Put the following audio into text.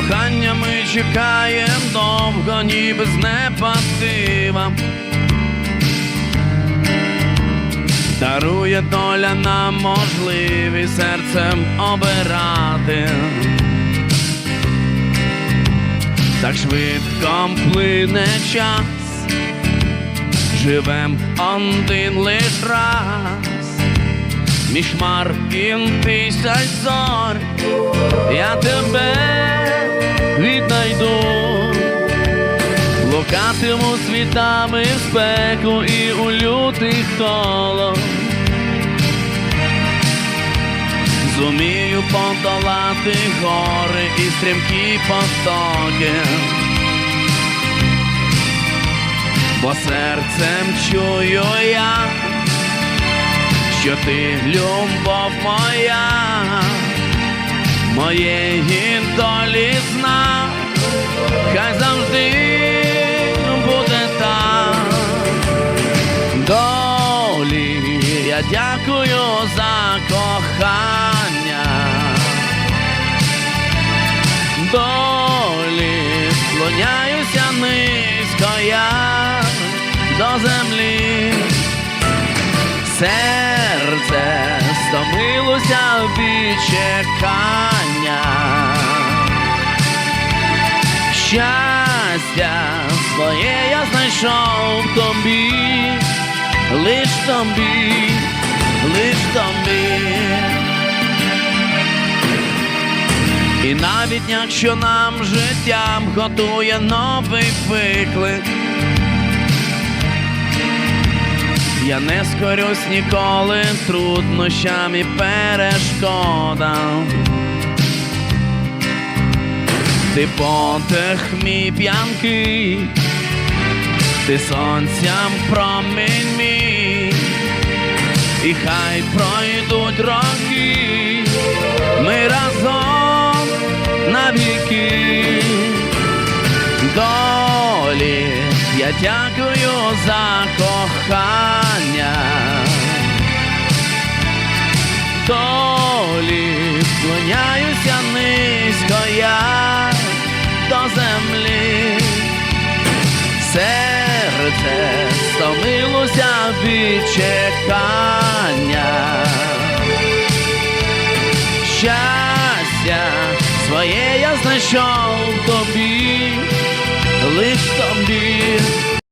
Кохання ми чекаєм довго, ніби з неба дива. Дарує доля нам можливість серцем обирати. Так швидко плине час, живем один лиш раз, між хмар тисяч зор, я тебе віднайду, блукатиму світами в спеку і у лютий холод. Зумію подолати гори і стрімкі потоки, бо серцем чую я, що ти любов моя, моєї долі знак, хай завжди буде так. Долі, я дякую за кохання. Долі, склоняюся низько я до землі. Серце стомилося від чекання. Щастя своє я знайшов тобі, лиш тобі, лиш тобі. І навіть якщо нам життям готує новий виклик, я не скорюсь ніколи труднощам і перешкодам. Ти потих мій ти сонцям промінь мій, і хай пройдуть роки, ми разом навіки. Долі, я дякую за кохання. Долі, склоняюся низько я Серце стомилося від чекання. Щастя своє я знайшов тобі, лиш тобі.